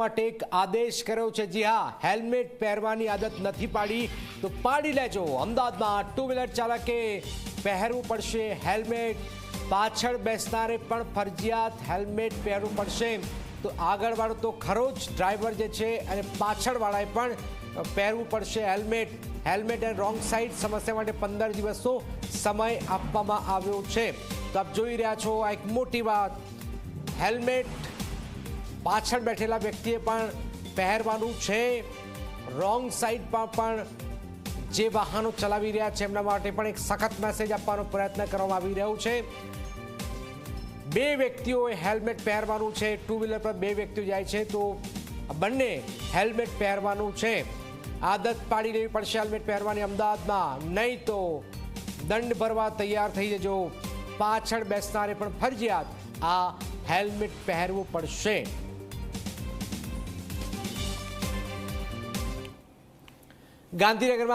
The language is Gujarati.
માટે એક આદેશ કર્યો છે. જી હા, હેલ્મેટ પહેરવાની આદત નથી પાડી. તો પાડી લેજો. અમદાવાદમાં ટુ વ્હીલર ચાલકે પહેરવું પડશે હેલ્મેટ. પાછળ બેસનારે પણ ફરજિયાત હેલ્મેટ પહેરવું પડશે. તો આગળવાળો તો ખરો જ ડ્રાઈવર જે છે અને પાછળવાળાએ પણ પહેરવું પડશે helmet. Helmet and wrong side સમસ્યા માટે પંદર દિવસનો સમય આપવામાં આવ્યો છે. તો આપ જોઈ રહ્યા છો આ એક મોટી વાત. હેલ્મેટ પાછળ બેઠેલા વ્યક્તિએ પણ પહેરવાનું છે. રોંગ સાઈડમાં પણ જે વાહનો ચલાવી રહ્યા છે, એમના માટે પણ એક સખત મેસેજ આપવાનો પ્રયત્ન કરવામાં આવી રહ્યો છે. બે વ્યક્તિઓએ હેલ્મેટ પહેરવાનું છે. ટુ વ્હીલર પર બે વ્યક્તિઓ જાય છે, તો બંને હેલ્મેટ પહેરવાનું છે. આદત પાડી લેવી પડશે હેલ્મેટ પહેરવાની અમદાવાદમાં. નહીં તો દંડ ભરવા તૈયાર થઈ જજો. પાછળ બેસનારે પણ ફરજિયાત આ હેલ્મેટ પહેરવું પડશે. ગાંધીનગરમાં